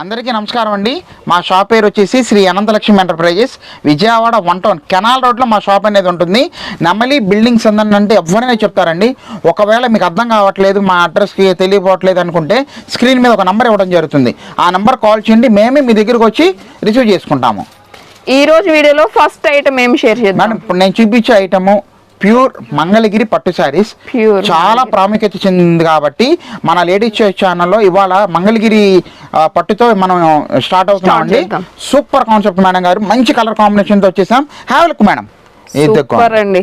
అందరికీ నమస్కారం అండి. మా షాప్ పేరు వచ్చేసి Sri Anantalakshmi Enterprises. Vijayawada one town canal రోడ్లో మా షాప్ అనేది ఉంటుంది. నెమలి బిల్డింగ్స్ అంటే ఎవరైనా చెప్తారండి. ఒకవేళ మీకు అర్థం కావట్లేదు మా అడ్రస్కి తెలియపోవట్లేదు అనుకుంటే స్క్రీన్ మీద ఒక నంబర్ ఇవ్వడం జరుగుతుంది. ఆ నంబర్ కాల్ చేయండి మేమే మీ దగ్గరికి వచ్చి రిసీవ్ చేసుకుంటాము. ఈ రోజు వీడియోలో ఫస్ట్ ఐటమ్ ఏం షేర్ చేద్దాం? మేడం ఇప్పుడు నేను చూపించే ఐటము ప్యూర్ మంగళగిరి పట్టు శారీస్. చాలా ప్రాముఖ్యత చెందింది కాబట్టి మన లేడీస్ ఛానల్లో ఇవాళ మంగళగిరి పట్టుతో మనం స్టార్ట్ అవుతున్నాం అండి చేద్దాం. సూపర్ కాన్సెప్ట్ మేడం గారు. మంచి కలర్ కాంబినేషన్తో వచ్చేసాం. Have look madam. సూపర్ అండి.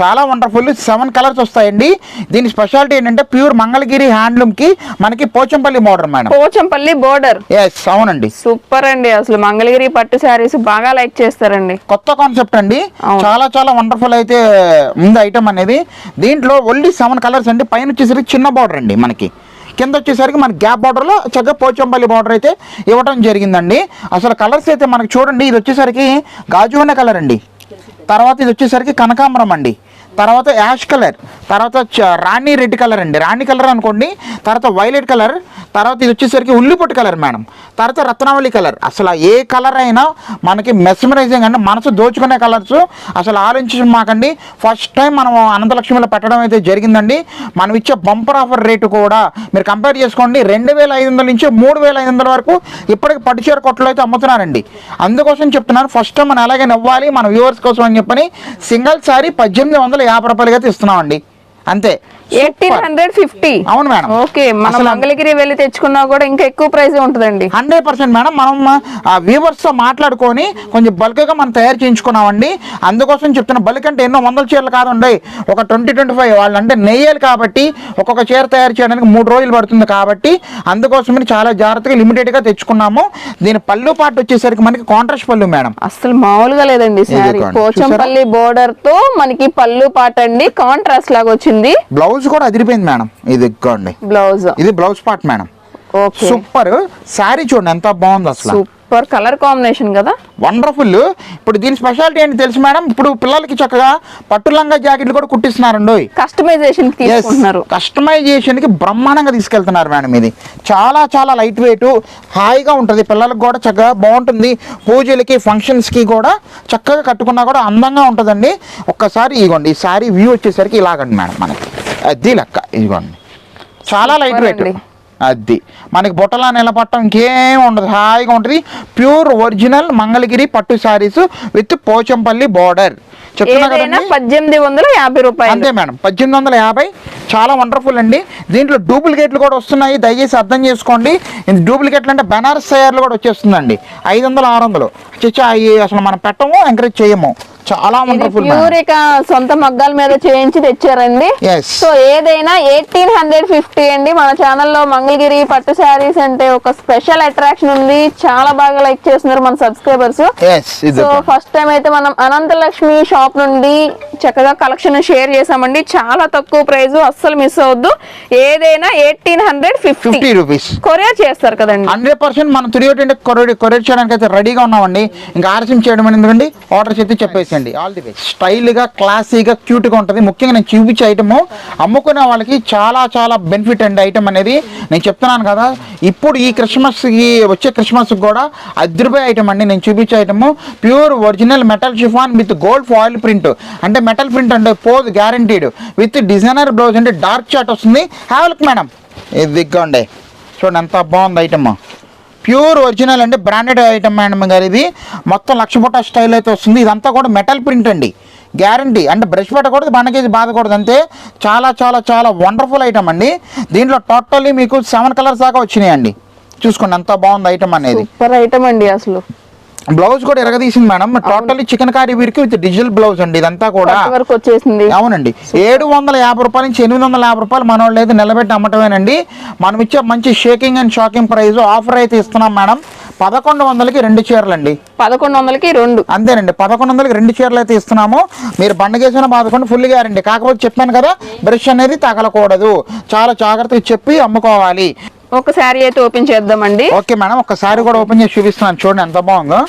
చాలా వండర్ఫుల్ సెవెన్ కలర్స్ వస్తాయండి. దీని స్పెషాలిటీ ఏంటంటే ప్యూర్ మంగళగిరి హ్యాండ్లూమ్కి మనకి Pochampally model madam. Pochampally border yes అవునండి. సూపర్ అండి అసలు మంగళగిరి పట్టు శారీస్ బాగా లైక్ చేస్తారండి. కొత్త కాన్సెప్ట్ అండి. చాలా చాలా వండర్ఫుల్ అయితే ఉంది ఐటమ్ అనేది. దీంట్లో ఓన్లీ సెవెన్ కలర్స్ అండి. పైన వచ్చేసరికి చిన్న బార్డర్ అండి మనకి. కింద వచ్చేసరికి మన గ్యాప్ బార్డర్లో చక్కగా పోచంపల్లి బార్డర్ అయితే ఇవ్వడం జరిగిందండి. అసలు కలర్స్ అయితే మనకి చూడండి ఇది వచ్చేసరికి గాజువన్న కలర్ అండి. తర్వాత ఇది వచ్చేసరికి కనకాంబరం అండి. తర్వాత యాష్ కలర్ తర్వాత చ- రాణి రెడ్ కలర్ అండి. రాణి కలర్ అనుకోండి తర్వాత వైలెట్ కలర్ తర్వాత ఇది వచ్చేసరికి ఉల్లిపొట్టు కలర్ మేడం. తర్వాత రత్నావళి కలర్. అసలు ఏ కలర్ అయినా మనకి మెస్మరైజింగ్ అంటే మనసు దోచుకునే కలర్స్ అసలు ఆలోచించడం మాకండి. ఫస్ట్ టైం మనం అనంతలక్ష్మిలో పెట్టడం అయితే జరిగిందండి. మనం ఇచ్చే బంపర్ ఆఫర్ రేటు కూడా మీరు కంపేర్ చేసుకోండి. రెండు వేల ఐదు వందల నుంచి మూడు వేల ఐదు వందల వరకు ఇప్పటికి పట్టుచీర కొట్టలో అయితే అమ్ముతున్నారండి. అందుకోసం చెప్తున్నాను ఫస్ట్ టైం మనం ఎలాగైనా ఇవ్వాలి. మన వ్యూవర్స్ కోసం అని చెప్పని సింగిల్ సారీ పద్దెనిమిది వందల యాభై రూపాయలుగా అయితే ఇస్తున్నామండి అంతే. Eighteen hundred fifty. అవును మేడం. ఓకే మనం మంగళగిరి వెళ్ళి తెచ్చుకున్నా కూడా ఇంకా ఎక్కువ ప్రైస్ ఉంటుందండి. హండ్రెడ్ పర్సెంట్ మేడం మనం ఆ వ్యూవర్స్తో మాట్లాడుకొని కొంచెం బల్క్గా మనం తయారు చేయించుకున్నామండి. అందుకోసం చెప్తున్నా బల్క్ అంటే ఎన్నో వందల చీరలు కాదండి. ఒక ట్వంటీ ట్వంటీ ఫైవ్ వాళ్ళు అంటే నెయ్యాలి కాబట్టి ఒక్కొక్క చీర తయారు చేయడానికి మూడు రోజులు పడుతుంది కాబట్టి అందుకోసమని చాలా జాగ్రత్తగా లిమిటెడ్గా తెచ్చుకున్నాము. దీని పళ్ళు పాటు వచ్చేసరికి మనకి కాంట్రాస్ట్ పళ్ళు మేడం. అసలు మామూలుగా లేదండి. పోచంపల్లి బోర్డర్తో మనకి పళ్ళు పాట అండి కాంట్రాస్ట్ లాగా వచ్చింది. బ్లౌజ్ కూడా అదిరిపోయింది మేడం. ఇది ఇదిగోండి. బ్లౌజ్. ఇది blouse part madam. Super. Sari చూడండి ఎంత బాగుంది అసలు. సూపర్. కలర్ కాంబినేషన్ కదా? వండర్ఫుల్. ఇప్పుడు దీని స్పెషాలిటీ ఏంటి తెలుసు మేడం? ఇప్పుడు పిల్లలకి చక్కగా పట్టు లంగా జాకెట్లు కూడా కుట్టిస్తున్నారండి. కస్టమైజేషన్ తీసుకుంటున్నారు. కస్టమైజేషన్కి బ్రహ్మాండంగా తీసుకెళ్తున్నారు మేడం ఇది. చాలా చాలా లైట్ వెయిట్ హాయిగా ఉంటుంది. పిల్లలకు కూడా చక్కగా బాగుంటుంది. పూజలకి ఫంక్షన్స్కి కూడా చక్కగా కట్టుకున్నా కూడా అందంగా ఉంటుందండి. ఒక్కసారి ఇదిగోండి ఈ సారీ వ్యూ వచ్చేసరికి ఇలాగండి మేడం మనకి. అది లెక్క. ఇదిగోండి. చాలా లైట్ వెయిట్. అది. మనకి బుట్టలా నిలబట్టం ఇంకేం ఉండదు. హాయిగా ఉంటుంది. ప్యూర్ ఒరిజినల్ మంగళగిరి పట్టు శారీస్ విత్ పోచంపల్లి బార్డర్. పద్దెనిమిది వందల యాభై రూపాయలు. అంతే మేడం. పద్దెనిమిది వందల యాభై. చాలా వండర్ఫుల్ అండి. దీంట్లో డూప్లికేట్లు కూడా వస్తున్నాయి. దయచేసి అర్థం చేసుకోండి. డూప్లికేట్లు అంటే బెనారస్ తయారులు కూడా వచ్చేస్తుందండి. ఐదు వందలు ఆరు వందలు. అవి అసలు మనం పెట్టము ఎంకరేజ్ చేయము. చాలా వండర్ఫుల్ ప్యూర్ ఇక సొంత మగ్గాల మీద చేయించి తెచ్చారండి. సో ఏదైనా ఎయిటీన్ హండ్రెడ్ ఫిఫ్టీ అండి. మన ఛానల్లో మంగళగిరి పట్టు శారీస్ అంటే ఒక స్పెషల్ అట్రాక్షన్ ఉంది. చాలా బాగా లైక్ చేస్తున్నారు మన సబ్స్క్రైబర్స్ సో ఫస్ట్ టైం అయితే మనం అనంతలక్ష్మి షాప్ నుండి చక్కగా కలెక్షన్ షేర్ చేసామండి చాలా తక్కువ ప్రైస్ అస్సలు మిస్ అవద్దు ఏదైనా eighteen hundred fifty fifty rupees courier చేస్తారు కదండి. హండ్రెడ్ పర్సెంట్ మనం తిరిగి కొరియర్ కొరియర్ చేయడానికి అయితే రెడీగా ఉన్నామండి. ఇంకా ఆలస్యం చేయడం ఎందుకండి? ఆర్డర్ చేసి చెప్పేసండి ఆల్ ది బెస్ట్ స్టైల్గా క్లాసీగా క్యూట్గా ఉంటుంది. ముఖ్యంగా నేను చూపించే ఐటమ్ అమ్ముకునే వాళ్ళకి చాలా చాలా బెనిఫిట్ అండి ఐటమ్ అనేది. నేను చెప్తున్నాను కదా ఇప్పుడు ఈ క్రిస్మస్కి వచ్చే క్రిస్మస్కి కూడా అదిరిపోయే ఐటమ్ అండి నేను చూపించే item pure original metal chiffon with gold foil print అంటే మెటల్ ప్రింట్ అంటే పోజ్ గ్యారంటీడ్ విత్ డిజైనర్ బ్లౌజ్ అంటే డార్క్ చాట్ వస్తుంది. హ్యావ్ లుక్ మేడం ఇది ఉండే చూడండి ఎంత బాగుంది ఐటమ్ ప్యూర్ ఒరిజినల్ అండి బ్రాండెడ్ ఐటమ్ మేడం గారు ఇది. మొత్తం లక్ష స్టైల్ అయితే వస్తుంది. ఇదంతా కూడా మెటల్ ప్రింట్ అండి. గ్యారంటీ. అంటే బ్రష్ పెట్టకూడదు బండకేజీ బాధకూడదు అంతే. చాలా చాలా చాలా వండర్ఫుల్ ఐటమ్ అండి. దీంట్లో టోటల్లీ మీకు సెవెన్ కలర్స్ దాకా వచ్చినాయండి. చూసుకోండి అంత బాగుంది ఐటమ్ అనేది. సూపర్ ఐటమ్ అండి అసలు. బ్లౌజ్ కూడా ఎరగదీసింది మేడం. టోటల్లీ చికెన్ కారీ వీరికి విత్ డిజిటల్ బ్లౌజ్ అండి ఇదంతా కూడా. వరకు వచ్చేసింది. అవునండి. ఏడు వందల యాభై రూపాయల నుంచి ఎనిమిది వందల యాభై రూపాయలు మన వాళ్ళు అయితే నిలబెట్టి అమ్మటమేనండి. మనం ఇచ్చే మంచి shaking and shocking price offer అయితే ఇస్తున్నాం మేడం. పదకొండు వందలకి రెండు చీరలండి. పదకొండు వందలకి రెండు. అంతేనండి. పదకొండు వందలకి రెండు చీరలు అయితే ఇస్తున్నాము. మీరు బండకేసిన బాధకుండా ఫుల్ గ్యారంటీ కాకపోతే చెప్పాను కదా బ్రష్ అనేది తగలకూడదు. చాలా జాగ్రత్తగా చెప్పి అమ్ముకోవాలి. ఒక శారీ అయితే ఓపెన్ చేద్దామండి. ఓకే మేడం ఒకసారి కూడా ఓపెన్ చేసి చూపిస్తున్నాను. చూడండి ఎంత బాగుందో.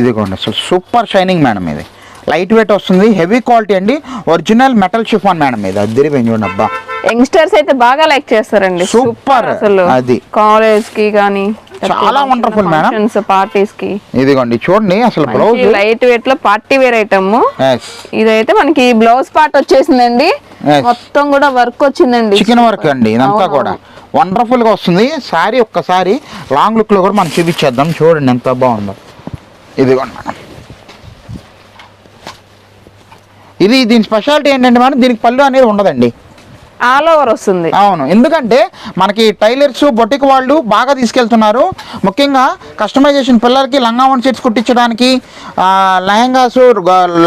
ఇదిగోండి అసలు సూపర్ షైనింగ్ మేడం ఇది. లైట్ వెయిట్ వస్తుంది హెవీ క్వాలిటీ అండి. ఒరిజినల్ మెటల్ షిఫాన్ మేడం ఇది. అద్దరి చూడండి అబ్బా. యంగ్స్టర్స్ అయితే బాగా లైక్ చేస్తారండి. Super. అసలు. అది. కాలేజ్కి కానీ చాలా wonderful, madam. పార్టీస్కి ఇదిగోండి చూడండి అసలు బ్లౌజ్ లైట్ వెయిట్లో పార్టీ వేర్ ఐటమ్ ఇదైతే మనకి బ్లౌజ్ పార్ట్ వచ్చేసిందండి. మొత్తం కూడా వర్క్ వచ్చిందండి. చికెన్ వర్క్ అండి ఇదంతా. కూడా. వండర్ఫుల్గా వస్తుంది. సారీ ఒక్కసారి లాంగ్ లుక్లో కూడా మనం చూపించేద్దాం. చూడండి ఎంత బాగుందో. ఇదిగోండి మేడం ఇది దీని స్పెషాలిటీ ఏంటంటే మేడం దీనికి పళ్ళు అనేది ఉండదండి. ఆల్ ఓవర్ వస్తుంది. అవును. ఎందుకంటే మనకి టైలర్స్ బొటిక్ వాళ్ళు బాగా తీసుకెళ్తున్నారు. ముఖ్యంగా కస్టమైజేషన్ పిల్లలకి లంగా వన్ సెట్స్ కుట్టించడానికి లెహంగాస్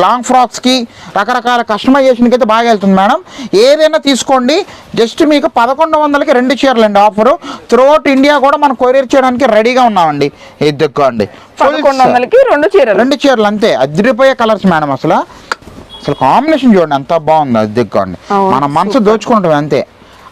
లాంగ్ ఫ్రాక్స్కి రకరకాల కస్టమైజేషన్కి అయితే బాగా వెళ్తుంది మేడం. ఏదైనా తీసుకోండి. జస్ట్ మీకు పదకొండు వందలకి రెండు చీరలు అండి ఆఫరు త్రూఅవుట్ ఇండియా కూడా మనం కొరియర్ చేయడానికి రెడీగా ఉన్నామండి. ఇద్దెక్కోండి పదకొండు వందలకి రెండు చీరలు. రెండు చీరలు అంతే. అదిరిపోయే కలర్స్ మేడం అసలు. అసలు కాంబినేషన్ చూడండి ఎంత బాగుంది అది అవును, మన మనసు దోచుకుంటాం అంతే.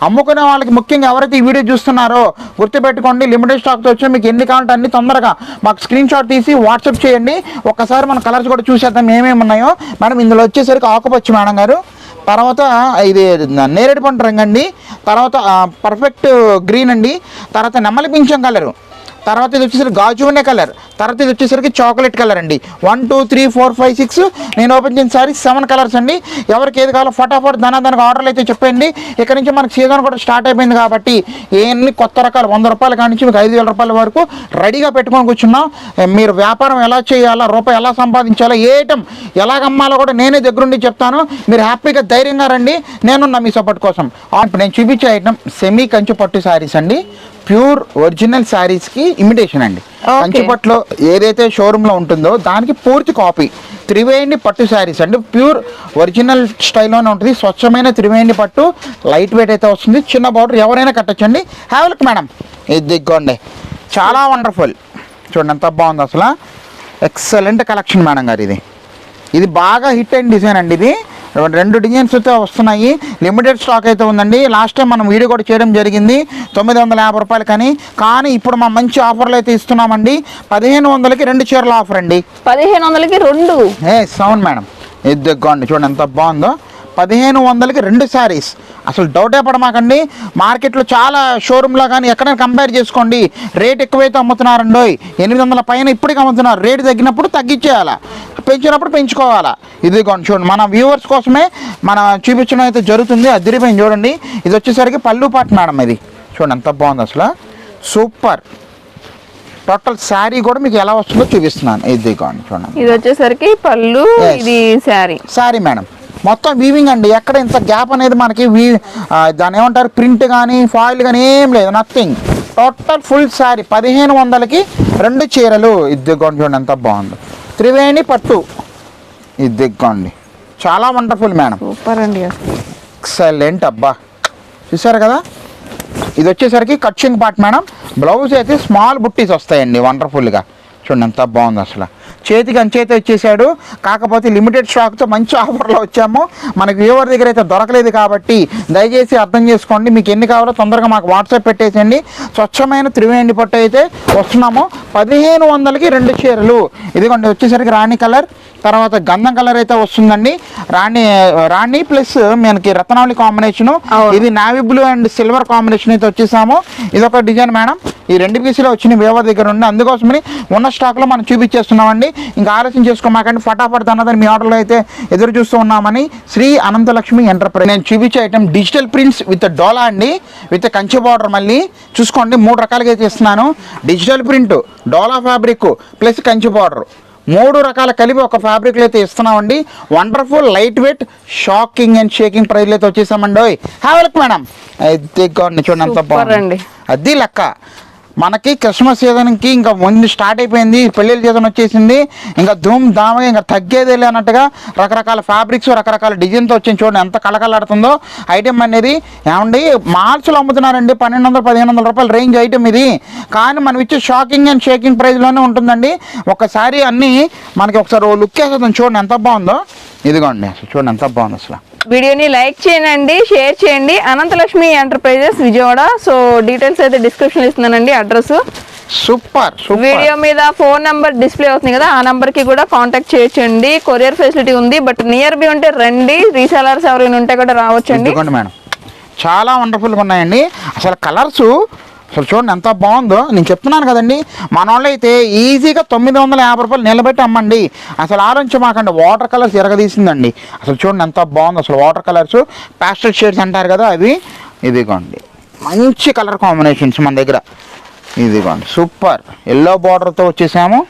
అమ్ముకునే వాళ్ళకి ముఖ్యంగా ఎవరైతే ఈ వీడియో చూస్తున్నారో గుర్తుపెట్టుకోండి లిమిటెడ్ స్టాక్తో వచ్చి మీకు ఎన్ని కావాలంటే అన్ని తొందరగా మాకు స్క్రీన్ షాట్ తీసి వాట్సాప్ చేయండి. ఒక్కసారి మన కలర్స్ కూడా చూసేద్దాం ఏమేమి ఉన్నాయో. మేడం ఇందులో వచ్చేసరికి ఆకుపచ్చి మేడం గారు తర్వాత ఇది నేరేడు పంట రంగు అండి తర్వాత పర్ఫెక్ట్ గ్రీన్ అండి తర్వాత నెమ్మలి పింఛం కలరు తర్వాత ఇది వచ్చేసరికి గాజునే కలర్. తర్వాత ఇది వచ్చేసరికి చాక్లెట్ కలర్ అండి. One two three four five six నేను ఓపెన్ చేసిన సారీ సెవెన్ కలర్స్ అండి. ఎవరికి ఏది కావాలో ఫటాఫట్ దాని దానికి ఆర్డర్లు అయితే చెప్పండి. ఇక్కడ నుంచి మనకి సీజన్ కూడా స్టార్ట్ అయిపోయింది కాబట్టి ఎన్ని కొత్త రకాలు. వంద రూపాయల కాడి నుంచి మీకు ఐదు వేల రూపాయల వరకు రెడీగా పెట్టుకొని కూర్చున్నాం. మీరు వ్యాపారం ఎలా చేయాలా రూపాయి ఎలా సంపాదించాలో ఏ ఐటమ్ ఎలా అమ్మాలో కూడా నేనే దగ్గరుండి చెప్తాను. మీరు హ్యాపీగా ధైర్యంగా రండి. నేనున్నా మీ సపోర్ట్ కోసం. ఆ, ఇప్పుడు నేను చూపించే ఐటమ్ సెమీ కంచు పట్టు శారీస్ అండి. ప్యూర్ ఒరిజినల్ శారీస్కి ఇమిటేషన్ అండి. కంచిపట్లో ఏదైతే షోరూంలో ఉంటుందో దానికి పూర్తి కాపీ త్రివేణి పట్టు శారీస్ అండి. ప్యూర్ ఒరిజినల్ స్టైల్లోనే ఉంటుంది. స్వచ్ఛమైన త్రివేణి పట్టు లైట్ వెయిట్ అయితే వస్తుంది. చిన్న బార్డర్ ఎవరైనా కట్టచ్చండి. హ్యావ్ లుక్ మేడం ఇది దిగ్గోండి చాలా వండర్ఫుల్ చూడండి ఎంత బాగుంది అసలు. ఎక్సలెంట్ కలెక్షన్ మేడం గారు ఇది. ఇది బాగా హిట్ అయిన డిజైన్ అండి ఇది. రెండు డిజైన్స్ అయితే వస్తున్నాయి. లిమిటెడ్ స్టాక్ అయితే ఉందండి. లాస్ట్ టైం మనం వీడియో కూడా చేయడం జరిగింది. తొమ్మిది వందల యాభై రూపాయలు కానీ కానీ ఇప్పుడు మా మంచి ఆఫర్లు అయితే ఇస్తున్నామండి. పదిహేను వందలకి రెండు చీరల ఆఫర్ అండి. పదిహేను వందలకి రెండు. ఏ సౌండ్ మేడం. ఇది దగ్గండి చూడండి ఎంత బాగుందో. పదిహేను వందలకి రెండు శారీస్. అసలు డౌటే పడమాకండి. మార్కెట్లో చాలా షోరూంలో కానీ ఎక్కడైనా కంపేర్ చేసుకోండి. రేట్ ఎక్కువైతే అమ్ముతున్నారండోయ్ ఎనిమిది వందల పైన ఇప్పటికి అమ్ముతున్నారు. రేట్ తగ్గినప్పుడు తగ్గించేయాలా? పెంచినప్పుడు పెంచుకోవాలా? ఇది చూడండి మన వ్యూవర్స్ కోసమే మన చూపించడం అయితే జరుగుతుంది. అదిరిపోయింది చూడండి. ఇది వచ్చేసరికి పళ్ళు పాటు మేడం ఇది. చూడండి ఎంత బాగుంది అసలు. సూపర్. టోటల్ శారీ కూడా మీకు ఎలా వస్తుందో చూపిస్తున్నాను. ఇది చూడండి. ఇది వచ్చేసరికి పళ్ళు. ఇది శారీ. Sorry madam. మొత్తం వీవింగ్ అండి. ఎక్కడ ఇంత గ్యాప్ అనేది మనకి వీ దాని ఏమంటారు? ప్రింట్ కానీ ఫాయిల్ కానీ ఏం లేదు. నథింగ్ టోటల్ ఫుల్ శారీ పదిహేను వందలకి రెండు చీరలు. ఇద్దిగోండి చూడండి ఎంత బాగుంది. త్రివేణి పట్టు. ఇద్దిగోండి చాలా వండర్ఫుల్ మేడం సూపర్ అండి ఎక్సలెంట్ అబ్బా. చూసారు కదా? ఇది వచ్చేసరికి కట్చింగ్ పార్ట్ మేడం బ్లౌజ్ అయితే స్మాల్ బుట్టీస్ వస్తాయండి వండర్ఫుల్గా చూడండి ఎంత బాగుంది అసలు. చేతికి అంచేత వచ్చేసాడు కాకపోతే లిమిటెడ్ స్టాక్తో మంచి ఆఫర్లో వచ్చాము. మనకి వ్యూవర్ దగ్గర అయితే దొరకలేదు కాబట్టి దయచేసి అర్థం చేసుకోండి. మీకు ఎన్ని కావాలో తొందరగా మాకు వాట్సాప్ పెట్టేసేయండి. స్వచ్ఛమైన త్రివేణి పట్టు అయితే వస్తున్నాము. పదిహేను వందలకి రెండు చీరలు. ఇదిగోండి వచ్చేసరికి రాణి కలర్. తర్వాత గంధం కలర్ అయితే వస్తుందండి. రాణి రాణి ప్లస్ మనకి రత్నావళి కాంబినేషన్. ఇది navy blue and silver combination అయితే వచ్చేసాము. ఇది ఒక డిజైన్ మేడం. ఈ రెండు పీసులు వచ్చిన వేవర్ దగ్గర ఉండి. అందుకోసమని ఉన్న స్టాక్లో మనం చూపించేస్తున్నామండి ఇంకా ఆలోచన చేసుకోమాకండి ఫటాఫట్ అన్నదని మీ ఆర్డర్లో అయితే ఎదురు చూస్తూ ఉన్నామని శ్రీ అనంతలక్ష్మి ఎంటర్ప్రైజ్. నేను చూపించే item digital prints with dola అండి. విత్ కంచి బార్డర్ మళ్ళీ చూసుకోండి. మూడు రకాలుగా అయితే ఇస్తున్నాను. Digital print dola fabric plus Kanchi border మూడు రకాల కలిపి ఒక ఫ్యాబ్రిక్లు అయితే ఇస్తున్నామండి. Wonderful light weight shocking and shaking ప్రైజ్లు అయితే వచ్చేసామండి. హ్యావ్ లుక్ మేడం చూడండి చూడండి Super బాగుంది. అండి. అది లెక్క. మనకి క్రిస్మస్ సీజన్కి ఇంకా ముందు స్టార్ట్ అయిపోయింది పెళ్ళిళ్ళ సీజన్ వచ్చేసింది ఇంకా ధూమ్ ధామగా ఇంకా తగ్గేదే అన్నట్టుగా రకరకాల ఫ్యాబ్రిక్స్ రకరకాల డిజైన్తో వచ్చింది చూడండి ఎంత కళకళాడుతుందో ఐటెం అనేది. ఏమండి మార్చులు అమ్ముతున్నారండి పన్నెండు వందల పదిహేను వందల రూపాయల రేంజ్ ఐటెం ఇది. కానీ మనం ఇచ్చే షాకింగ్ అండ్ షేకింగ్ ప్రైస్లోనే ఉంటుందండి. ఒకసారి అన్నీ మనకి ఒకసారి లుక్ వేసేద్దాం చూడండి ఎంత బాగుందో. ఇదిగోండి అసలు చూడండి ఎంత బాగుంది అసలు. వీడియోని లైక్ చేయండి షేర్ చేయండి. Anantalakshmi Enterprises Vijayawada. So details అయితే డిస్క్రిప్షన్ ఇస్తున్నానండి అడ్రస్. సూపర్ వీడియో మీద ఫోన్ నంబర్ డిస్ప్లే అవుతుంది కదా ఆ నంబర్కి కూడా కాంటాక్ట్ చేయొచ్చండి. కొరియర్ ఫెసిలిటీ ఉంది బట్ నియర్ బి ఉంటే రండి. రీసెలర్స్ ఎవరైనా ఉంటే కూడా రావచ్చండి. మేడం. చాలా వండర్ఫుల్గా ఉన్నాయండి. అసలు కలర్స్ అసలు చూడండి ఎంత బాగుందో. నేను చెప్తున్నాను కదండి మన వాళ్ళు అయితే ఈజీగా తొమ్మిది వందల యాభై రూపాయలు నిలబెట్టి అమ్మండి. అసలు ఆలోచించమాకండి వాటర్ కలర్స్ ఎరగదీసిందండి. అసలు చూడండి ఎంత బాగుందో అసలు వాటర్ కలర్స్. ప్యాస్టల్ షేడ్స్ అంటారు కదా అవి. ఇదిగోండి. మంచి కలర్ కాంబినేషన్స్ మన దగ్గర. ఇదిగోండి సూపర్. ఎల్లో బార్డర్తో వచ్చేసాము.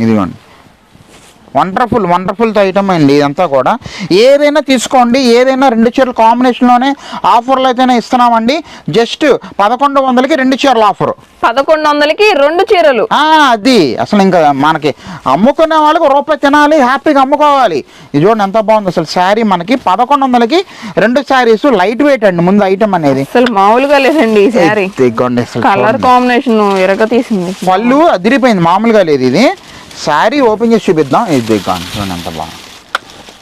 ఇదిగోండి. వండర్ఫుల్ వండర్ఫుల్ ఐటమ్ అండి ఇదంతా కూడా. ఏదైనా తీసుకోండి ఏదైనా రెండు చీరల కాంబినేషన్లోనే ఆఫర్లు అయితేనే ఇస్తున్నామండి. జస్ట్ పదకొండు వందలకి రెండు చీరల ఆఫర్ పదకొండు వందలకి రెండు చీరలు. అది. అసలు ఇంకా మనకి అమ్ముకునే వాళ్ళకి రూపాయి తినాలి హ్యాపీగా అమ్ముకోవాలి. ఇది చూడండి ఎంత బాగుంది. అసలు శారీ మనకి పదకొండు వందలకి రెండు శారీస్ లైట్ వెయిట్ అండి ముందు ఐటమ్ అనేది. అసలు మామూలుగా లేదండి ఈ శారీ. కలర్. కాంబినేషన్ ఎరగ తీసింది పళ్ళు అదిరిపోయింది మామూలుగా లేదు ఇది. శారీ ఓపెన్ చేసి చూపిద్దాం. ఇది ఇదిగోండి చూడండి ఎంత బాగుంది.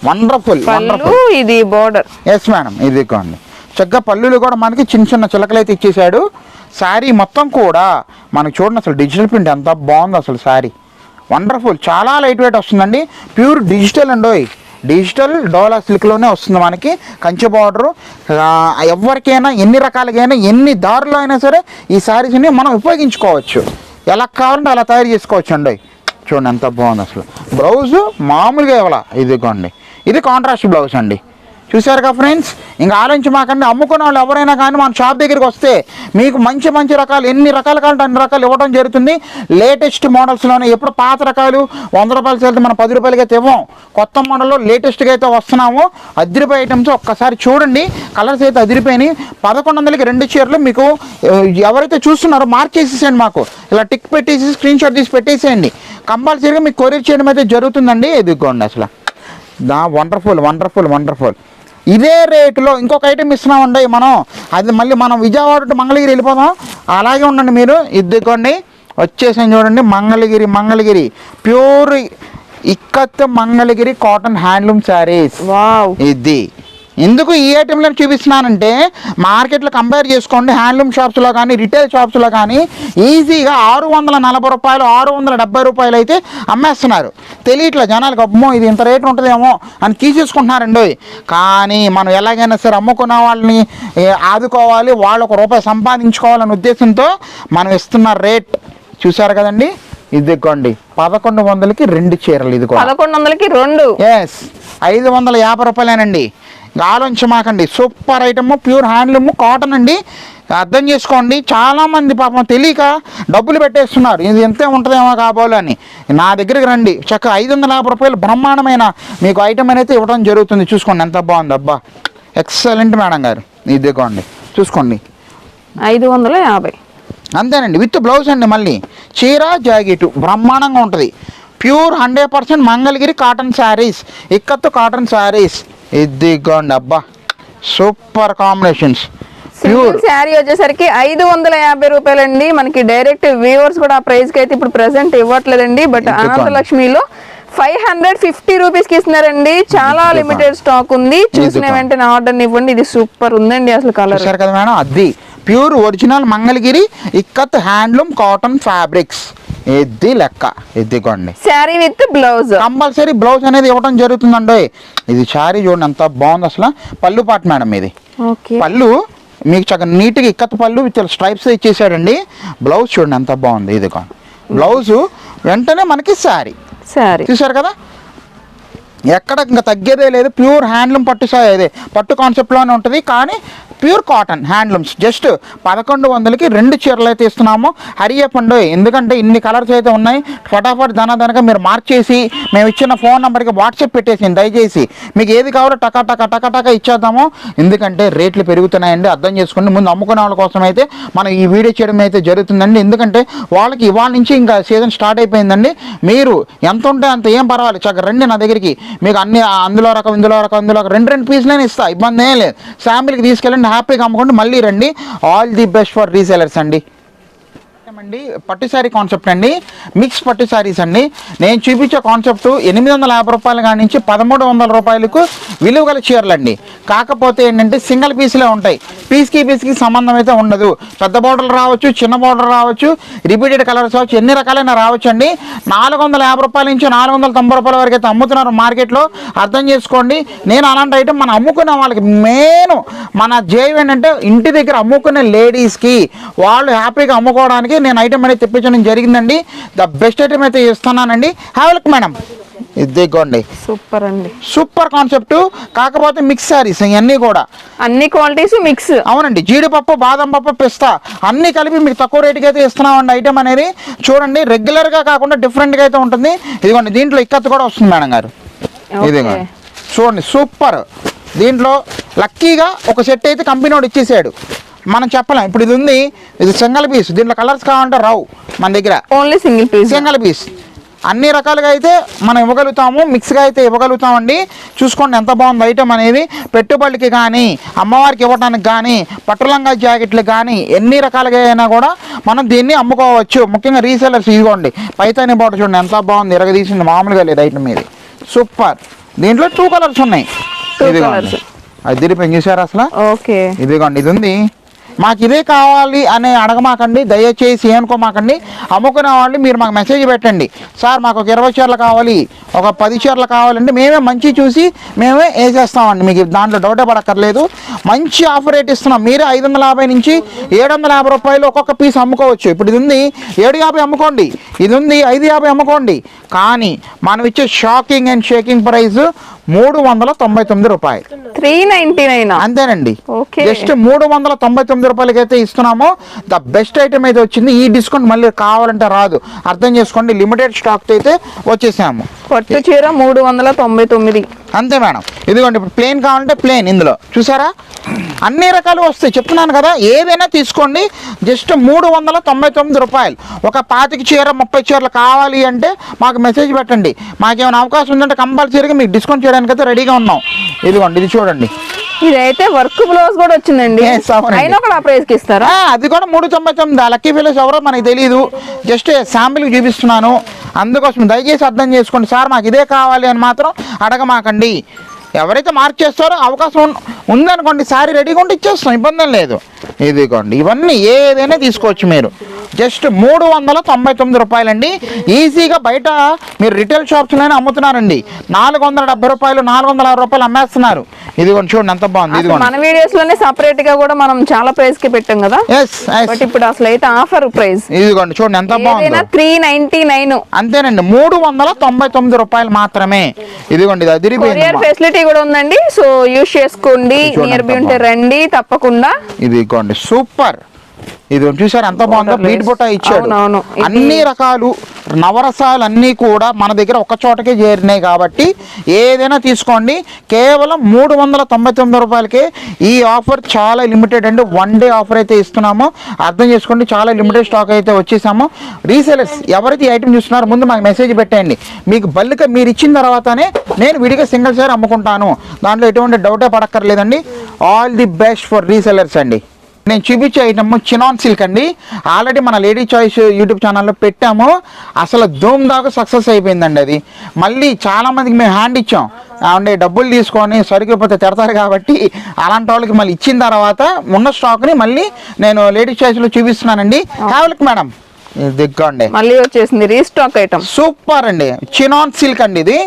వండర్ఫుల్ వండర్ఫుల్ ఇది బోర్డర్ ఎస్ మేడం ఇది ఇదిగోండి చక్కగా పళ్ళులు కూడా మనకి చిన్న చిన్న చిలకలు అయితే ఇచ్చేసాడు శారీ మొత్తం కూడా మనకి చూడండి అసలు డిజిటల్ ప్రింట్ ఎంత బాగుంది అసలు శారీ. వండర్ఫుల్ చాలా లైట్ వెయిట్ వస్తుందండి. ప్యూర్ డిజిటల్ అండి డిజిటల్ డోలా సిల్క్లోనే వస్తుంది మనకి. కంచి బార్డరు ఎవరికైనా ఎన్ని రకాలుగైనా ఎన్ని దారులు అయినా సరే ఈ శారీస్ని మనం ఉపయోగించుకోవచ్చు. ఎలా కావాలంటే అలా తయారు చేసుకోవచ్చు అండి చూడండి ఎంత బాగుంది అసలు. బ్లౌజ్ మామూలుగా ఇవ్వాల. ఇదిగోండి ఇది కాంట్రాస్ట్ బ్లౌజ్ అండి. చూసారుగా ఫ్రెండ్స్ ఇంకా ఆలోచించి మాకండి అమ్ముకున్న వాళ్ళు ఎవరైనా కానీ మన షాప్ దగ్గరికి వస్తే మీకు మంచి మంచి రకాలు ఎన్ని రకాలు కావాలంటే అన్ని రకాలు ఇవ్వడం జరుగుతుంది. లేటెస్ట్ మోడల్స్లోనే ఎప్పుడు పాత రకాలు వంద రూపాయలు వెళ్తే మనం పది రూపాయలకి అయితే ఇవ్వం కొత్త మోడల్లో లేటెస్ట్గా అయితే వస్తున్నాము. అదిరిపోయే ఐటమ్స్ ఒక్కసారి చూడండి. కలర్స్ అయితే అదిరిపోయినాయి. పదకొండు వందలకి రెండు చీరలు మీకు ఎవరైతే చూస్తున్నారో మార్క్ చేసేసేయండి మాకు. ఇలా టిక్ పెట్టేసి స్క్రీన్ షాట్ తీసి పెట్టేసేయండి. కంపల్సరీగా మీకు కొరియర్ చేయడం అయితే జరుగుతుందండి. ఇదిగోండి అసలు. దా వండర్ఫుల్ వండర్ఫుల్ వండర్ఫుల్. ఇదే రేటులో ఇంకొక ఐటెం ఇస్తున్నామండి మనం. అది మళ్ళీ మనం విజయవాడ టు మంగళగిరి వెళ్ళిపోదాం. అలాగే ఉండండి మీరు. ఇద్దుకోండి వచ్చేసాం చూడండి. Mangalagiri Mangalagiri. Pure ikkat Mangalagiri cotton handloom saris. Wow. ఇది. ఎందుకు ఈ ఐటెంలను చూపిస్తున్నానంటే మార్కెట్లో కంపేర్ చేసుకోండి హ్యాండ్లూమ్ షాప్స్లో కానీ రిటైల్ షాప్స్లో కానీ ఈజీగా ఆరు వందల నలభై రూపాయలు ఆరు వందల డెబ్బై రూపాయలు అయితే అమ్మేస్తున్నారు. తెలియట్లే జనాలకు అమ్మో ఇది ఇంత రేటు ఉంటుందేమో అని తీసేసుకుంటున్నారండి. కానీ మనం ఎలాగైనా సరే అమ్ముకున్న వాళ్ళని ఆదుకోవాలి వాళ్ళు ఒక రూపాయి సంపాదించుకోవాలనే ఉద్దేశంతో మనం ఇస్తున్న రేట్. చూసారు కదండి? ఇదిగోండి పదకొండు వందలకి రెండు చీరలు ఇది కూడా. పదకొండు వందలకి రెండు. ఎస్ ఐదు వందల యాభై రూపాయలేనండి. ఆలోచించమాకండి. Super item pure handloom cotton అండి. అర్థం చేసుకోండి. చాలామంది పాపం తెలియక డబ్బులు పెట్టేస్తున్నారు. ఇది ఎంతే ఉంటుందేమో కాబోలు అని. నా దగ్గరికి రండి. చక్కగా ఐదు వందల యాభై రూపాయలు బ్రహ్మాండమైన మీకు ఐటమ్ అనేది ఇవ్వడం జరుగుతుంది. చూసుకోండి. ఎంత బాగుంది. అబ్బా. ఎక్సలెంట్ మేడం గారు. ఇదిగోండి. చూసుకోండి. ఐదు వందల యాభై. అంతేనండి. విత్ బ్లౌజ్ అండి మళ్ళీ. చీర జాకెట్ బ్రహ్మాండంగా ఉంటుంది. Pure hundred percent Mangalagiri cotton saris. Ikkat cotton saris. ఇదిగోండి అబ్బా సూపర్ కాంబినేషన్స్. సింగిల్ శారీ వచ్చేసరికి ఐదు వందల యాభై రూపాయలండి. మనకి డైరెక్ట్ వ్యూవర్స్ కూడా ఆ ప్రైస్కి అయితే ఇప్పుడు ప్రెసెంట్ ఇవ్వట్లేదండి. బట్? అనంతలక్ష్మిలో ఫైవ్ హండ్రెడ్ ఫిఫ్టీ రూపీస్కి ఇస్తున్నారండి. చాలా? లిమిటెడ్ స్టాక్ ఉంది. చూసిన? వెంటనే ఆర్డర్ ఇవ్వండి. ఇది సూపర్ ఉందండి అసలు కలర్ కదా మేడం? అది. Pure original Mangalagiri ikkat handloom cotton fabrics ఇది లెక్క? ఇదిగోండి sari with blouse. Compulsory blouse అనేది ఇవ్వడం జరుగుతుందండి. ఇది శారీ చూడండి ఎంత బాగుంది అసలు. పళ్ళు పాట మేడం ఇది. పళ్ళు మీకు చక్కగా నీట్గా ఇక్కత పళ్ళు స్ట్రైప్స్ ఇచ్చేసాడండి. బ్లౌజ్ చూడండి ఎంత బాగుంది ఇది బ్లౌజ్ వెంటనే మనకి శారీ. శారీ. చూసారు కదా? ఎక్కడ ఇంకా తగ్గేదే లేదు. ప్యూర్ హ్యాండ్లూమ్ పట్టు ఇదే పట్టు కాన్సెప్ట్లోనే ఉంటుంది. కానీ ప్యూర్ కాటన్ హ్యాండ్లూమ్స్. జస్ట్ పదకొండు వందలకి రెండు చీరలు అయితే ఇస్తున్నాము. పండు ఎందుకంటే ఇన్ని కలర్స్ అయితే ఉన్నాయి. ఫటాఫట్ ధనధనగా మీరు మార్చేసి మేము ఇచ్చిన ఫోన్ నెంబర్కి వాట్సాప్ పెట్టేసి దయచేసి. మీకు ఏది కావాలో టకా టకా టకా టకా ఇచ్చేద్దాము. ఎందుకంటే రేట్లు పెరుగుతున్నాయండి అర్థం చేసుకోండి. ముందు అమ్ముకునే వాళ్ళ కోసం అయితే మనం ఈ వీడియో చేయడం అయితే జరుగుతుందండి. ఎందుకంటే వాళ్ళకి ఇవాళ నుంచి ఇంకా సీజన్ స్టార్ట్ అయిపోయిందండి. మీరు ఎంత ఉంటే అంత ఏం పర్వాలేదు. చక్కగా రండి నా దగ్గరికి. మీకు అన్ని అందులో రకం ఇందులో రకం ఇందులో రకం. రెండు రెండు పీసులైనా ఇస్తా ఇబ్బంది ఏం లేదు. శాంపిల్కి తీసుకెళ్ళండి హ్యాపీగా అమ్ముకోండి మళ్ళీ రండి. All the best for resellers అండి. అండి పట్టు శారీ కాన్సెప్ట్ అండి మిక్స్ పట్టు శారీస్ అండి. నేను చూపించే కాన్సెప్ట్ ఎనిమిది వందల యాభై రూపాయల కాడి నుంచి పదమూడు వందల రూపాయలకు విలువ గల చీరలు అండి కాకపోతే ఏంటంటే సింగిల్ పీస్లే ఉంటాయి. పీస్కి పీస్కి సంబంధం అయితే ఉండదు. పెద్ద బార్డర్లు రావచ్చు చిన్న బార్డర్ రావచ్చు రిపీటెడ్ కలర్స్ రావచ్చు ఎన్ని రకాలైన రావచ్చు అండి నాలుగు వందల యాభై రూపాయల నుంచి నాలుగు వందల తొంభై రూపాయల వరకు అయితే అమ్ముతున్నారు మార్కెట్లో. అర్థం చేసుకోండి. నేను అలాంటి ఐటమ్ మనం అమ్ముకునే వాళ్ళకి మెయిన్ మన జేవ్ ఏంటంటే ఇంటి దగ్గర అమ్ముకునే లేడీస్కి వాళ్ళు హ్యాపీగా అమ్ముకోవడానికి నేను ఐటమ్ అనేది తెప్పించడం జరిగిందండి. ద బెస్ట్ ఐటమ్ అయితే ఇస్తున్నానండి. హ్యావ్ లుక్ మేడం ఇదిగోండి. సూపర్ అండి. సూపర్ కాన్సెప్ట్ కాకపోతే మిక్స్ శారీస్ ఇవన్నీ కూడా. అన్ని క్వాలిటీస్ మిక్స్ అవునండి. జీడిపప్పు బాదం పప్పు పిస్తా అన్నీ కలిపి మీకు తక్కువ రేటుకి అయితే ఇస్తున్నామండి ఐటమ్ అనేది. చూడండి రెగ్యులర్గా కాకుండా డిఫరెంట్గా అయితే ఉంటుంది. ఇదిగోండి దీంట్లో ఇక్కత్ కూడా వస్తుంది మేడం గారు. ఇదిగోండి. చూడండి సూపర్ దీంట్లో లక్కీగా ఒక సెట్ అయితే కంపెనీ వాడు ఇచ్చేసాడు. మనం చెప్పలేం. ఇప్పుడు ఇది ఉంది ఇది సింగల్ పీస్ దీంట్లో కలర్స్ కావాలంటే రావు మన దగ్గర. Only single piece single piece అన్ని రకాలుగా అయితే మనం ఇవ్వగలుగుతాము మిక్స్గా అయితే ఇవ్వగలుగుతామండి. చూసుకోండి ఎంత బాగుంది ఐటమ్ అనేది. పెట్టుబడికి కానీ అమ్మవారికి ఇవ్వడానికి కానీ పట్టులంగా జాకెట్లు కానీ ఎన్ని రకాలుగా అయినా కూడా మనం దీన్ని అమ్ముకోవచ్చు. ముఖ్యంగా రీసెలర్స్ ఇదిగోండి పైతాని బాటర్ చూడండి ఎంత బాగుంది. ఇరగదీసింది మామూలుగా లేదు ఐటమ్ ఇది. సూపర్ దీంట్లో టూ కలర్స్ ఉన్నాయి. ఇదిగోండి. అది తిరిగి చూసారు అసలు? ఓకే ఇదిగోండి ఇది ఉంది. మాకు ఇదే కావాలి అని అడగమాకండి దయచేసి ఏమనుకోమాకండి అమ్ముకునే వాళ్ళు మీరు మాకు మెసేజ్ పెట్టండి. సార్ మాకు ఒక ఇరవై చీరలు కావాలి ఒక పది చీరలు కావాలంటే మేమే మంచి చూసి మేమే వేసేస్తామండి. మీకు దాంట్లో డౌటే పడక్కర్లేదు. మంచి ఆఫర్ రేట్ ఇస్తున్నాం. మీరే ఐదు వందల యాభై నుంచి ఏడు వందల యాభై రూపాయలు ఒక్కొక్క పీస్ అమ్ముకోవచ్చు. ఇప్పుడు ఇది ఉంది ఏడు యాభై అమ్ముకోండి. ఇది ఉంది ఐదు యాభై అమ్ముకోండి. కానీ మనం ఇచ్చే షాకింగ్ అండ్ షేకింగ్ ప్రైస్ మూడు వందల తొంభై తొమ్మిది రూపాయలు. Three ninety nine? అంతేనండి. జస్ట్ మూడు వందల తొంభై తొమ్మిది రూపాయలకి అయితే ఇస్తున్నాము. ద బెస్ట్ ఐటమ్ అయితే వచ్చింది. ఈ డిస్కౌంట్ మళ్ళీ కావాలంటే రాదు. అర్థం చేసుకోండి. లిమిటెడ్ స్టాక్ అయితే వచ్చేసాము. పట్టు చీర మూడు వందల తొంభై తొమ్మిది. అంతే మేడం. ఇదిగోండి ఇప్పుడు ప్లేన్ కావాలంటే ప్లేన్ ఇందులో. చూసారా? అన్ని రకాలు వస్తాయి. చెప్తున్నాను కదా ఏదైనా తీసుకోండి. జస్ట్ మూడు వందల తొంభై తొమ్మిది రూపాయలు. ఒక పాతిక చీర ముప్పై చీరలు కావాలి అంటే మాకు మెసేజ్ పెట్టండి. మాకేమైనా అవకాశం ఉందంటే కంపల్సరీగా మీకు డిస్కౌంట్ చేయడానికి అయితే రెడీగా ఉన్నాం. ఇదిగోండి ఇది చూడండి. ఇదైతే వర్క్ బ్లౌజ్ కూడా వచ్చిందండి. అయినా కూడా ఆ ప్రైస్కి ఇస్తారా అది కూడా మూడు తొంభై తొమ్మిది లక్కీ ఫీలర్స్ ఎవరో మనకి తెలియదు జస్ట్ శాంపిల్కి చూపిస్తున్నాను. అందుకోసం దయచేసి అర్థం చేసుకోండి. సార్ మాకు ఇదే కావాలి అని మాత్రం అడగమాకండి. ఎవరైతే మార్క్ చేస్తారో అవకాశం ఉందనుకోండి సారీ రెడీగా ఉంటే ఇచ్చేస్తాం. ఇబ్బంది లేదు. ఇదిగోండి ఇవన్నీ ఏదైనా తీసుకోవచ్చు మీరు. జస్ట్ మూడు వందల తొంభై తొమ్మిది రూపాయలండి. ఈజీగా బయట మీరు రిటైల్ షాప్స్లోనే అమ్ముతున్నారండి. నాలుగు వందల డెబ్బై రూపాయలు నాలుగు వందల అరవై రూపాయలు అమ్మేస్తున్నారు. ఇదిగోండి చూడండి ఎంత బాగుంది మన వీడియోస్లోనే సపరేట్గా కూడా మనం చాలా ప్రైస్కి పెట్టాం కదా? బట్ ఇప్పుడు అసలు అయితే ఆఫర్ ప్రైస్. ఇదిగోండి చూడండి ఎంత బాగుంది. Three ninety nine. అంతేనండి మూడు వందల తొంభై తొమ్మిది రూపాయలు మాత్రమే. ఇదిగోండి ఇది అదిరిపోయింది. ఫెసిలిటీ కూడా ఉందండి. సో యూస్ చేసుకోండి. నియర్ బి ఉంటే. రండి తప్పకుండా. ఇదిగోండి సూపర్. ఇది చూసారు ఎంత బాగుందో? బీట్. బుట్ట ఇచ్చాడు. అన్ని రకాలు నవరసాలు అన్నీ కూడా మన దగ్గర ఒక చోటకే చేరినాయి కాబట్టి ఏదైనా తీసుకోండి. కేవలం మూడు వందల తొంభై తొమ్మిది రూపాయలకే ఈ ఆఫర్ చాలా లిమిటెడ్ అండి వన్ డే ఆఫర్ అయితే ఇస్తున్నాము. అర్థం చేసుకోండి చాలా లిమిటెడ్ స్టాక్ అయితే వచ్చేసాము. రీసేలర్స్ ఎవరైతే ఈ ఐటమ్ చూస్తున్నారో ముందు మాకు మెసేజ్ పెట్టండి మీకు బల్క్గా మీరు ఇచ్చిన తర్వాతనే నేను విడిగా సింగిల్ షేర్ అమ్ముకుంటాను. దాంట్లో ఎటువంటి డౌటే పడక్కర్లేదండి. All the best for resellers అండి. నేను చూపించే ఐటమ్ చినాన్ సిల్క్ అండి. ఆల్రెడీ మన లేడీ చాయిస్ యూట్యూబ్ ఛానల్లో పెట్టాము. అసలు ధూమ్ దాకా సక్సెస్ అయిపోయిందండి అది. మళ్ళీ చాలా మందికి మేము హ్యాండ్ ఇచ్చాం. అంటే డబ్బులు తీసుకొని సరిగిపోతే తిడతారు కాబట్టి అలాంటి వాళ్ళకి మళ్ళీ ఇచ్చిన తర్వాత ఉన్న స్టాక్ని మళ్ళీ నేను లేడీ చాయిస్లో చూపిస్తున్నానండి. హ్యావ్లక్ మేడం దిగ్గండి. మళ్ళీ వచ్చేసింది రీస్టాక్ ఐటమ్ సూపర్ అండి. చినాన్ సిల్క్ అండి ఇది.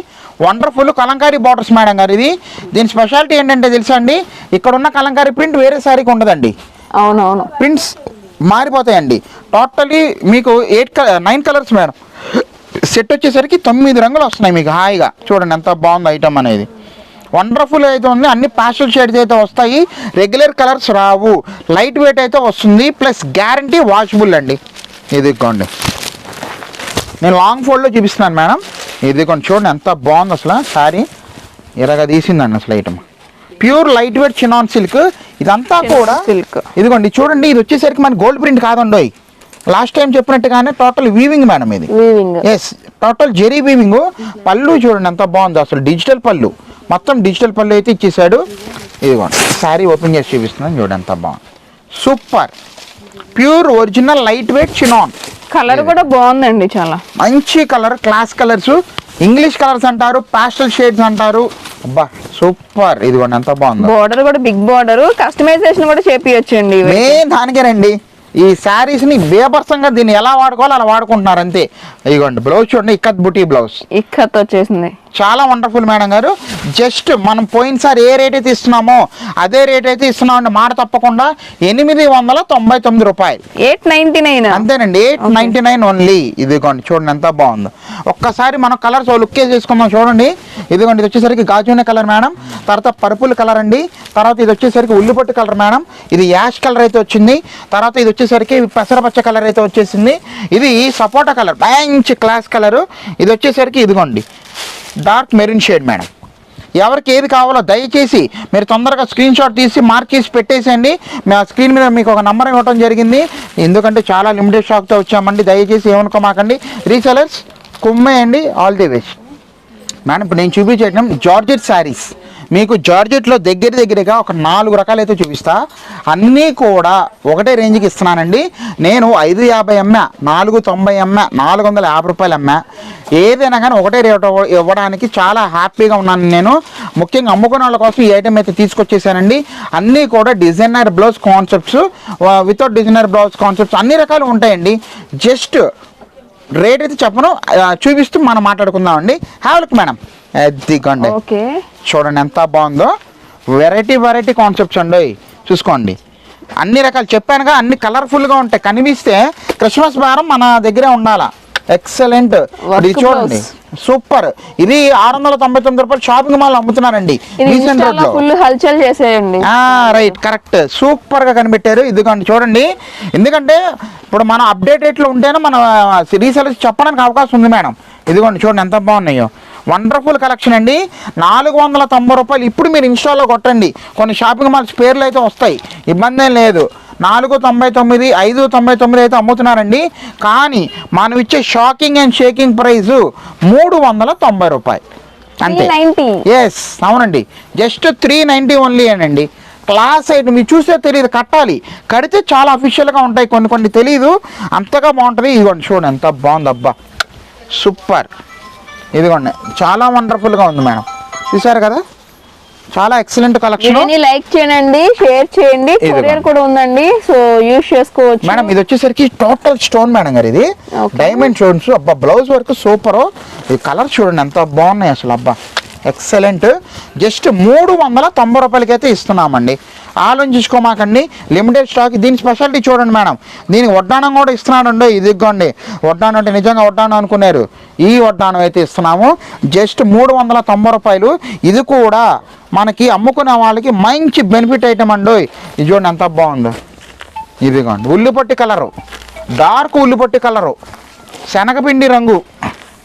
వండర్ఫుల్ కలంకారీ బార్డర్స్ మేడం గారు ఇది. దీని స్పెషాలిటీ ఏంటంటే తెలుసా అండి? ఇక్కడ ఉన్న కలంకారీ ప్రింట్ వేరే సారీకి ఉండదండి. అవునవును. ప్రింట్స్ మారిపోతాయండి. టోటలీ మీకు eight colour nine colours madam. Set వచ్చేసరికి తొమ్మిది రంగులు వస్తున్నాయి మీకు హాయిగా. చూడండి ఎంత బాగుంది ఐటమ్ అనేది. వండర్ఫుల్ అయితే ఉంది. అన్ని ప్యాస్టల్ షేడ్స్ అయితే వస్తాయి. రెగ్యులర్ కలర్స్ రావు. లైట్ వెయిట్ అయితే వస్తుంది. ప్లస్ గ్యారంటీ వాషబుల్ అండి. ఇదిగోండి. నేను లాంగ్ ఫోల్డ్లో చూపిస్తున్నాను మేడం. ఇదిగోండి. చూడండి ఎంత బాగుంది అసలు. శారీ ఇలాగ తీసిందండి అసలు item pure light weight chinon silk. ఇదంతా కూడా సిల్క్. ఇదిగోండి చూడండి ఇది వచ్చేసరికి మన గోల్డ్ ప్రింట్ కాదండి లాస్ట్ టైం చెప్పినట్టుగానే టోటల్ వీవింగ్ మేడం ఇది. ఎస్ టోటల్ జెరీ వీవింగ్ పళ్ళు చూడండి ఎంత బాగుందో అసలు డిజిటల్ పళ్ళు. మొత్తం డిజిటల్ పళ్ళు అయితే ఇచ్చేసాడు. ఇదిగోండి శారీ ఓపెన్ చేసి చూపిస్తున్నాను చూడండి ఎంత బాగుంది. Super pure original light weight chinon colour కూడా బాగుందండి చాలా. మంచి colour class colours English colours అంటారు పాస్టల్ షేడ్స్ అంటారు. అబ్బా సూపర్. ఇదిగోండి ఎంత బాగుందో. బోర్డర్ కూడా బిగ్ బోర్డర్ కస్టమైజేషన్ కూడా ఇవి మెయిన్ దానికే రండి. ఈ శారీస్ని బేభత్సంగా దీన్ని ఎలా వాడుకోవాలో అలా వాడుకుంటున్నారు అంతే. ఇదిగోండి బ్లౌజ్ చూడండి ఇక్కత్ బుటీ బ్లౌజ్. ఇక్కత్ వచ్చేసింది. చాలా వండర్ఫుల్ మేడం గారు. జస్ట్ మనం పోయినసారి ఏ రేట్ అయితే ఇస్తున్నామో అదే రేట్ అయితే ఇస్తున్నామండి మాట తప్పకుండా ఎనిమిది వందల తొంభై తొమ్మిది రూపాయలు. ఎయిట్ నైన్టీ నైన్ అంతేనండి ఎయిట్ నైన్టీ నైన్ ఓన్లీ ఇదిగోండి చూడండి ఎంత బాగుందో. ఒక్కసారి మనం కలర్స్ లుక్ చేసుకుందాం చూడండి. ఇదిగోండి ఇది వచ్చేసరికి గాజునే కలర్ మేడం తర్వాత పర్పుల్ కలర్ అండి. తర్వాత ఇది వచ్చేసరికి ఉల్లిపొట్టు కలర్ మేడం ఇది యాష్ కలర్ అయితే వచ్చింది. తర్వాత ఇది వచ్చేసరికి పెసరపచ్చ కలర్ అయితే వచ్చేసింది. ఇది సపోటా కలర్ మంచి క్లాస్ కలర్ ఇది వచ్చేసరికి ఇదిగోండి డార్క్ మెరూన్ షేడ్ మేడం. ఎవరికి ఏది కావాలో దయచేసి మీరు తొందరగా స్క్రీన్ షాట్ తీసి మార్క్ చేసి పెట్టేసేయండి. మా స్క్రీన్ మీద మీకు ఒక నంబర్ ఇవ్వడం జరిగింది. ఎందుకంటే చాలా లిమిటెడ్ స్టాక్తో వచ్చామండి. దయచేసి ఏమనుకోమాకండి. Resellers కుమ్మేయండి. All the best. Madam ఇప్పుడు నేను చూపించేయడం జార్జెట్ శారీస్. మీకు జార్జెట్లో దగ్గర దగ్గరగా ఒక నాలుగు రకాలు అయితే చూపిస్తా. అన్నీ కూడా ఒకటే రేంజ్కి ఇస్తున్నానండి. నేను ఐదు యాభై అమ్మా నాలుగు తొంభై అమ్మా నాలుగు వందల యాభై రూపాయలు అమ్మా ఏదైనా కానీ ఒకటే రేట్ ఇవ్వడానికి చాలా హ్యాపీగా ఉన్నాను నేను. ముఖ్యంగా అమ్ముకునే వాళ్ళ కోసం ఈ ఐటెం అయితే తీసుకొచ్చేసానండి. అన్నీ కూడా designer blouse concepts without designer blouse concepts అన్ని రకాలు ఉంటాయండి. జస్ట్ రేట్ అయితే చెప్పను. చూపిస్తూ మనం మాట్లాడుకుందామండి. Have look madam okay. చూడండి ఎంత బాగుందో. వెరైటీ వెరైటీ కాన్సెప్ట్స్ అండి. చూసుకోండి. అన్ని రకాలు చెప్పానుగా అన్ని కలర్ఫుల్గా ఉంటాయి. కనిపిస్తే క్రిస్మస్ వారం మన దగ్గరే ఉండాలా. ఎక్సలెంట్ ఇది చూడండి సూపర్ ఇది ఆరు వందల తొంభై తొమ్మిది రూపాయలు షాపింగ్ మాల్ అమ్ముతున్నారండి. రీసెంట్లో ఫుల్ హల్చల్ చేసేయండి. రైట్ కరెక్ట్ సూపర్గా కనిపెట్టారు. ఇదిగోండి చూడండి. ఎందుకంటే ఇప్పుడు మనం అప్డేట్ రేట్లో ఉంటేనే మన రీసెలర్స్ చెప్పడానికి అవకాశం ఉంది మేడం. ఇదిగోండి చూడండి ఎంత బాగున్నాయో. వండర్ఫుల్ కలెక్షన్ అండి. నాలుగు వందల తొంభై రూపాయలు ఇప్పుడు మీరు ఇన్స్టాల్లో కొట్టండి. కొన్ని షాపింగ్ మాల్స్ పేర్లు అయితే వస్తాయి. ఇబ్బంది ఏం లేదు. నాలుగు తొంభై తొమ్మిది ఐదు తొంభై తొమ్మిది అయితే అమ్ముతున్నారండి. కానీ మనం ఇచ్చే షాకింగ్ అండ్ షేకింగ్ ప్రైస్ మూడు వందల తొంభై రూపాయలు. అంతే. 390. ఎస్ అవునండి. జస్ట్ త్రీ నైంటీ ఓన్లీ అండి క్లాస్ ఐటమ్ మీరు చూస్తే తెలియదు కట్టాలి. కడితే చాలా అఫీషియల్గా ఉంటాయి కొన్ని కొన్ని తెలియదు అంతగా బాగుంటుంది. ఇదిగోండి చూడండి ఎంత బాగుంది అబ్బా సూపర్ ఇదిగోండి చాలా వండర్ఫుల్గా ఉంది మేడం. చూసారు కదా? చాలా ఎక్సలెంట్ కలెక్షన్ లైక్ చేయండి షేర్ చేయండి. కొరియర్ కూడా ఉందండి సో యూస్ చేసుకోవచ్చు. మేడం ఇది వచ్చేసరికి టోటల్ స్టోన్ మేడం గారు ఇది. డైమండ్ స్టోన్స్ అబ్బా బ్లౌజ్ వర్క్ సూపర్ ఈ కలర్ చూడండి ఎంత బాగున్నాయి అసలు అబ్బా. ఎక్సలెంట్. జస్ట్ మూడు వందల తొంభై రూపాయలకి అయితే ఇస్తున్నామండి. ఆలోచించుకోమాకండి. Limited stock. దీని స్పెషాలిటీ చూడండి మేడం. దీనికి వడ్డానం కూడా ఇస్తున్నాడండి. ఇదిగోండి. వడ్డానం అంటే నిజంగా వడ్డానం అనుకున్నారు. ఈ వడ్డానం అయితే ఇస్తున్నాము. జస్ట్ మూడు వందల తొంభై రూపాయలు. ఇది కూడా మనకి అమ్ముకునే వాళ్ళకి మంచి బెనిఫిట్ ఐటమ్ అండి. ఇది చూడండి ఎంత బాగుందో. ఇదిగోండి. ఉల్లిపొట్టి కలరు. డార్క్ ఉల్లిపొట్టి కలరు. శనగపిండి రంగు.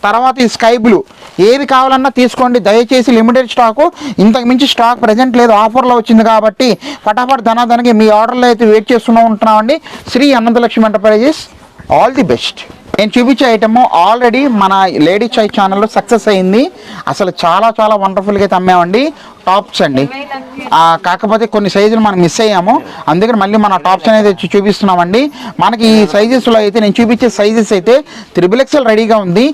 తర్వాత ఈ స్కై బ్లూ. ఏది కావాలన్నా తీసుకోండి. దయచేసి లిమిటెడ్ స్టాకు. ఇంతకు మించి స్టాక్ ప్రజెంట్ లేదు. ఆఫర్లో వచ్చింది కాబట్టి ఫటాఫట్ ధనాధనకి మీ ఆర్డర్లో అయితే వెయిట్ చేస్తూనే ఉంటున్నామండి. Shri Ananthalakshmi enterprises. All the best. నేను చూపించే ఐటమ్ ఆల్రెడీ మన లేడీ చాయ్ ఛానల్లో సక్సెస్ అయింది. అసలు చాలా చాలా వండర్ఫుల్గా అయితే అమ్మామండి. టాప్స్ అండి. కాకపోతే కొన్ని సైజులు మనం మిస్ అయ్యాము. అందుకని మళ్ళీ మన టాప్స్ అనేది చూపిస్తున్నామండి. మనకి ఈ సైజెస్లో అయితే నేను చూపించే సైజెస్ అయితే త్రిబుల్ ఎక్స్ఎల్ రెడీగా ఉంది.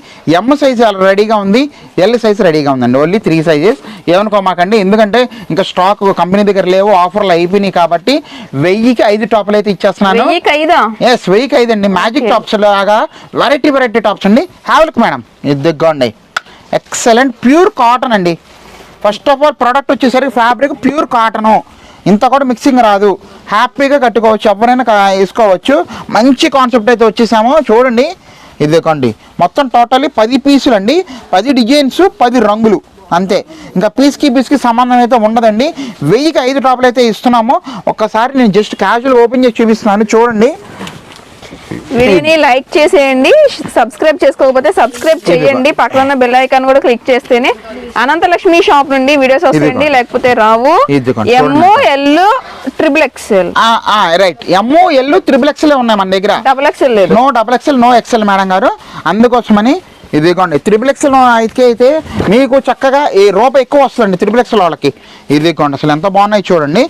ఎమ్ సైజ్ రెడీగా ఉంది. ఎల్ సైజ్ రెడీగా ఉందండి. Only three sizes. ఏమనుకోమాకండి? ఎందుకంటే ఇంకా స్టాక్ కంపెనీ దగ్గర లేవు. ఆఫర్లు అయిపోయినాయి కాబట్టి వెయ్యికి ఐదు టాపులు అయితే ఇచ్చేస్తున్నాను. ఎస్ వెయ్యికి ఐదు అండి. మ్యాజిక్ టాప్స్ లాగా వెరైటీ వెరైటీ టాప్స్ అండి. హ్యావ్ లుక్ మేడం ఇదిగోండి. ఎక్సలెంట్ ప్యూర్ కాటన్ అండి. ఫస్ట్ ఆఫ్ ఆల్ ప్రోడక్ట్ వచ్చేసరికి ఫ్యాబ్రిక్ ప్యూర్ కాటను ఇంత కూడా మిక్సింగ్ రాదు. హ్యాపీగా కట్టుకోవచ్చు. ఎవరైనా వేసుకోవచ్చు. మంచి కాన్సెప్ట్ అయితే వచ్చేసామో. చూడండి. ఇదిగోండి మొత్తం టోటల్లీ పది పీసులు అండి పది డిజైన్స్ పది రంగులు. అంతే. ఇంకా పీస్కి పీస్కి సంబంధం అయితే ఉండదండి. వెయ్యికి ఐదు టాపులు అయితే ఇస్తున్నాము. ఒక్కసారి నేను జస్ట్ క్యాజువల్ ఓపెన్ చేసి చూపిస్తున్నాను. చూడండి. వీడియోని లైక్ చేసేయండి సబ్స్క్రైబ్ చేసుకోకపోతే సబ్స్క్రైబ్ చేయండి. పక్కన బెల్ ఐకాన్ కూడా క్లిక్ చేస్తేనే అనంతలక్ష్మి షాప్ నుండి వీడియోస్ వస్తాయండి. లేకపోతే రావు. M O L triple XL right M O L triple XL ఉన్నాయి మన దగ్గర? డబుల్ ఎక్స్ఎల్ లేదు. No double XL no XL madam గారు. అందుకోసమని ఇదిగోండి త్రిబుల్ ఎక్స్ఎల్ అయితే అయితే మీకు చక్కగా ఈ రూపాయి ఎక్కువ వస్తుందండి త్రిబుల్ ఎక్స్ఎల్ వాళ్ళకి. ఇదిగోండి అసలు ఎంత బాగున్నాయి చూడండి.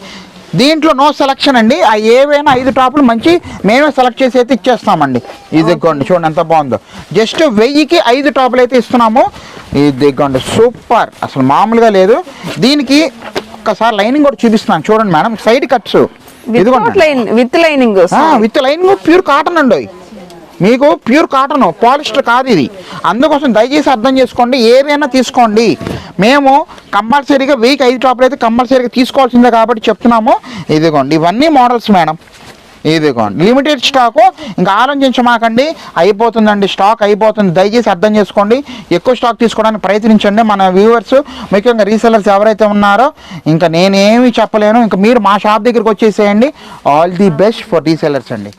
దీంట్లో నో సెలక్షన్ అండి. ఆ ఏవైనా ఐదు టాపులు మంచి మేమే సెలెక్ట్ చేసి అయితే ఇచ్చేస్తామండి. ఇదిగోండి చూడండి ఎంత బాగుందో. జస్ట్ వెయ్యికి ఐదు టాపులు అయితే ఇస్తున్నాము. ఇదిగోండి సూపర్. అసలు మామూలుగా లేదు. దీనికి ఒక్కసారి లైనింగ్ కూడా చూపిస్తున్నాను. చూడండి మేడం సైడ్ కట్స్ ఇదిగోండి with line with lining with line pure cotton అండి. మీకు ప్యూర్ కాటన్ పాలిస్టర్ కాదు ఇది. అందుకోసం దయచేసి అర్థం చేసుకోండి ఏదైనా తీసుకోండి. మేము కంపల్సరీగా వీక్ ఐదు టాప్లు అయితే కంపల్సరీగా తీసుకోవాల్సిందే కాబట్టి చెప్తున్నాము. ఇదిగోండి ఇవన్నీ మోడల్స్ మేడం. ఇదిగోండి లిమిటెడ్ స్టాకు. ఇంకా ఆలోచించమాకండి అయిపోతుందండి స్టాక్ అయిపోతుంది. దయచేసి అర్థం చేసుకోండి. ఎక్కువ స్టాక్ తీసుకోవడానికి ప్రయత్నించండి మన వ్యూవర్స్. ముఖ్యంగా రీసెలర్స్ ఎవరైతే ఉన్నారో ఇంకా నేనేమి చెప్పలేను. ఇంకా మీరు మా షాప్ దగ్గరికి వచ్చేసేయండి. All the best for resellers అండి.